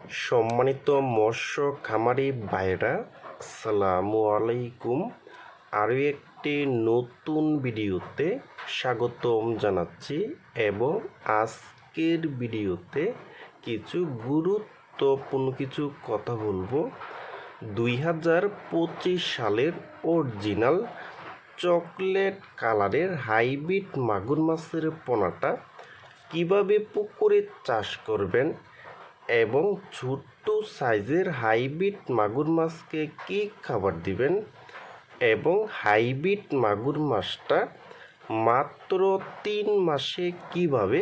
সম্মানিত মৎস্য খামারি ভাইরা আসসালামু আলাইকুম। আরও একটি নতুন ভিডিওতে স্বাগতম জানাচ্ছি এবং আজকের ভিডিওতে কিছু গুরুত্বপূর্ণ কিছু কথা বলব। দুই হাজার পঁচিশ সালের অরিজিনাল চকলেট কালারের হাইব্রিড মাগুর মাছের পোনাটা কীভাবে পুকুরে চাষ করবেন এবং ছোট্ট সাইজের হাইব্রিড মাগুর মাছকে কী খাবার দিবেন? এবং হাইব্রিড মাগুর মাছটা মাত্র তিন মাসে কীভাবে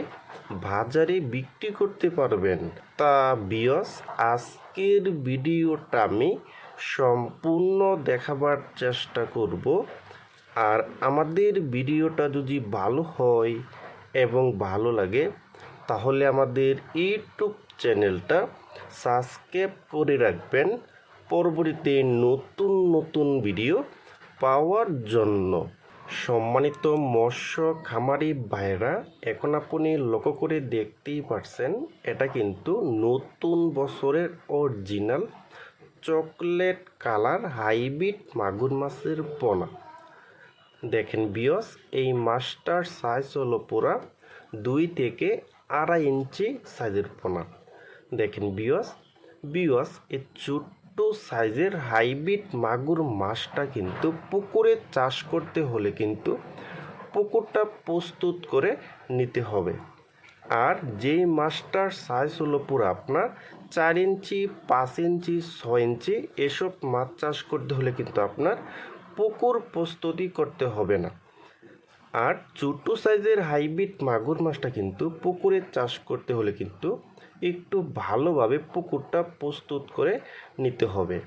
বাজারে বিক্রি করতে পারবেন? তা বিয়স আজকের ভিডিওটা আমি সম্পূর্ণ দেখাবার চেষ্টা করব। আর আমাদের ভিডিওটা যদি ভালো হয় এবং ভালো লাগে তাহলে আমাদের ইউটিউব চ্যানেলটা সাবস্ক্রাইব করে রাখবেন। পরবর্তীতে নতুন নতুন ভিডিও পাওয়ার জন্য। সম্মানিত মৎস্য খামারি ভাইরা এখন আপনি লক্ষ্য করে দেখতেই পারছেন, এটা কিন্তু নতুন বছরের অরিজিনাল চকলেট কালার হাইব্রিড মাগুর মাছের পোনা। দেখেন বিয়স এই মাছটার সাইজ হলো পুরা দুই থেকে আড়াই ইঞ্চি সাইজের পোনা দেখেন বিয়স বিয়স এই ছোট্ট সাইজের হাইব্রিড মাগুর মাছটা কিন্তু পুকুরে চাষ করতে হলে কিন্তু পুকুরটা প্রস্তুত করে নিতে হবে। আর যেই মাছটার সাইজ হলো পুরো আপনার চার ইঞ্চি, পাঁচ ইঞ্চি, ছয় ইঞ্চি, এসব মাছ চাষ করতে হলে কিন্তু আপনার পুকুর প্রস্তুতি করতে হবে না। আর ছোটো সাইজের হাইব্রিড মাগুর মাছটা কিন্তু পুকুরে চাষ করতে হলে কিন্তু একটু ভালোভাবে পুকুরটা প্রস্তুত করে নিতে হবে।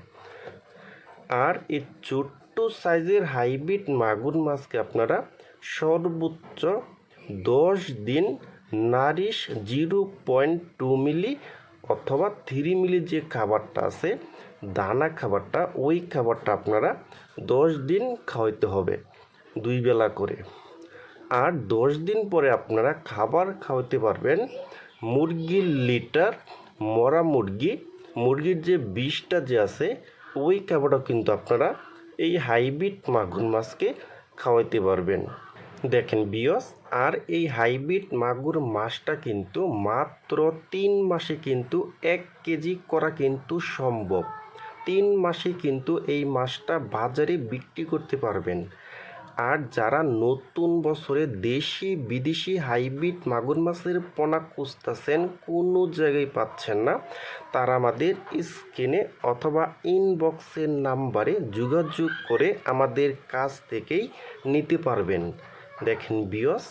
আর এই ছোট্ট সাইজের হাইব্রিড মাগুর মাছকে আপনারা সর্বোচ্চ দশ দিন nourish zero point two milli অথবা থ্রি মিলি যে খাবারটা আছে, দানা খাবারটা, ওই খাবারটা আপনারা দশ দিন খাওয়াইতে হবে দুই বেলা করে। আর দশ দিন পরে আপনারা খাবার খাওয়াতে পারবেন মুরগির লিটার মরা মুরগি। মুরগির যে বিষটা যে আছে, ওই খাবারটা কিন্তু আপনারা এই হাইব্রিড মাগুর মাছকে খাওয়াইতে পারবেন। দেখেন বিয়স, আর এই হাইব্রিড মাগুর মাছটা কিন্তু মাত্র তিন মাসে কিন্তু এক কেজি করা কিন্তু সম্ভব। তিন মাসে কিন্তু এই মাছটা বাজারে বিক্রি করতে পারবেন। আর যারা নতুন বছরে দেশি, বিদেশি হাইব্রিড মাগুর মাছের পোনা খুঁজতেছেন, কোনো জায়গায় পাচ্ছেন না, তারা আমাদের স্ক্রিনে অথবা ইনবক্সের নাম্বারে যোগাযোগ করে আমাদের কাছ থেকেই নিতে পারবেন। দেখেন বিয়স